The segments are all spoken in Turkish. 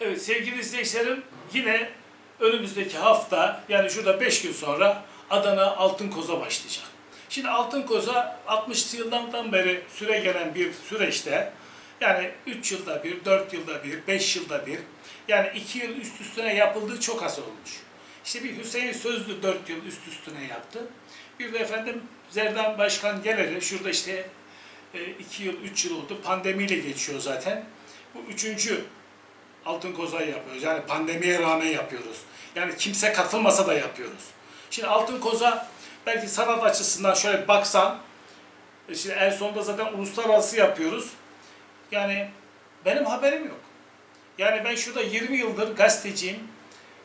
Evet sevgili izleyicilerim yine önümüzdeki hafta yani şurada 5 gün sonra Adana Altın Koz'a başlayacak. Şimdi Altın Koz'a 60 yıldan beri süre gelen bir süreçte yani 3 yılda bir, 4 yılda bir, 5 yılda bir yani 2 yıl üst üstüne yapıldığı çok az olmuş. İşte bir Hüseyin Sözlü 4 yıl üst üstüne yaptı. Bir de efendim Zerdan Başkan Geler'i şurada işte 2 yıl, 3 yıl oldu. Pandemiyle geçiyor zaten. Bu üçüncü Altın Koza'yı yapıyoruz. Yani pandemiye rağmen yapıyoruz. Yani kimse katılmasa da yapıyoruz. Şimdi Altın Koza belki sanat açısından şöyle baksan, e şimdi en sonunda zaten uluslararası yapıyoruz. Yani benim haberim yok. Yani ben şurada 20 yıldır gazeteciyim.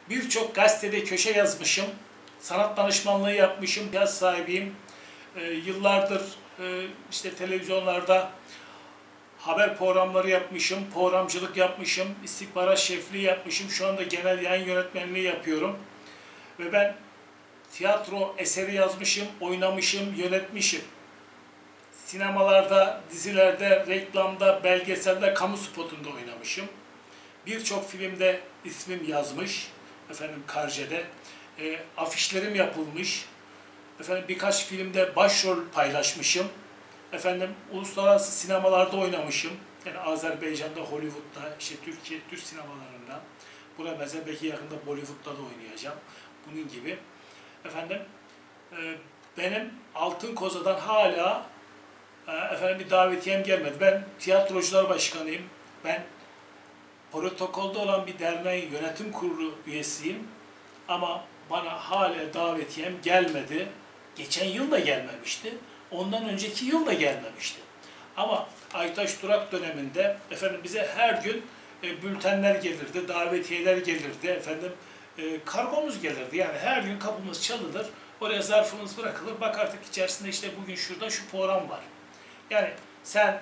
Birçok gazetede köşe yazmışım. Sanat danışmanlığı yapmışım. Yaz sahibiyim. E, yıllardır e, işte televizyonlarda haber programları yapmışım, programcılık yapmışım, istihbarat şefliği yapmışım. Şu anda genel yayın yönetmenliği yapıyorum. Ve ben tiyatro eseri yazmışım, oynamışım, yönetmişim. Sinemalarda, dizilerde, reklamda, belgeselde, kamu spotunda oynamışım. Birçok filmde ismim yazmış. Efendim Karce'de. E, afişlerim yapılmış. Efendim birkaç filmde başrol paylaşmışım. Efendim uluslararası sinemalarda oynamışım. Yani Azerbaycan'da, Hollywood'da, işte Türkiye, Türk sinemalarında. Buna benzer belki yakında Bollywood'da da oynayacağım. Bunun gibi. Efendim e, benim Altın Koza'dan hala e, efendim bir davetiyem gelmedi. Ben tiyatrocular başkanıyım. Ben protokolde olan bir derneğin yönetim kurulu üyesiyim. Ama bana hala davetiyem gelmedi. Geçen yıl da gelmemişti. Ondan önceki yıl da gelmemişti. Ama Aytaş Durak döneminde efendim bize her gün e, bültenler gelirdi, davetiyeler gelirdi, efendim e, kargomuz gelirdi. Yani her gün kapımız çalınır, oraya zarfımız bırakılır. Bak artık içerisinde işte bugün şurada şu program var. Yani sen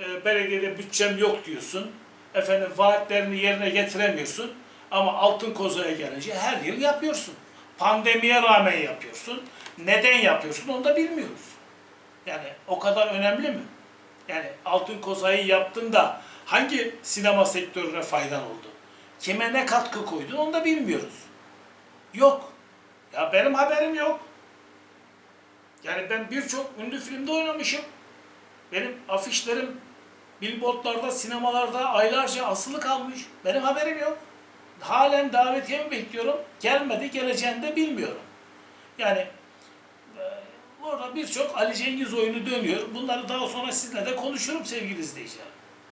e, belediyede bütçem yok diyorsun, efendim vaatlerini yerine getiremiyorsun ama altın kozaya gelince her yıl yapıyorsun. Pandemiye rağmen yapıyorsun. Neden yapıyorsun onu da bilmiyoruz. Yani o kadar önemli mi? Yani Altın Koza'yı yaptın da hangi sinema sektörüne faydan oldu? Kime ne katkı koydun onu da bilmiyoruz. Yok. Ya benim haberim yok. Yani ben birçok ünlü filmde oynamışım. Benim afişlerim billboardlarda, sinemalarda aylarca asılı kalmış. Benim haberim yok. Halen davetiyemi bekliyorum. Gelmedi, geleceğini de bilmiyorum. Yani birçok Ali Cengiz oyunu dönüyor. Bunları daha sonra sizinle de konuşurum sevgili izleyiciler.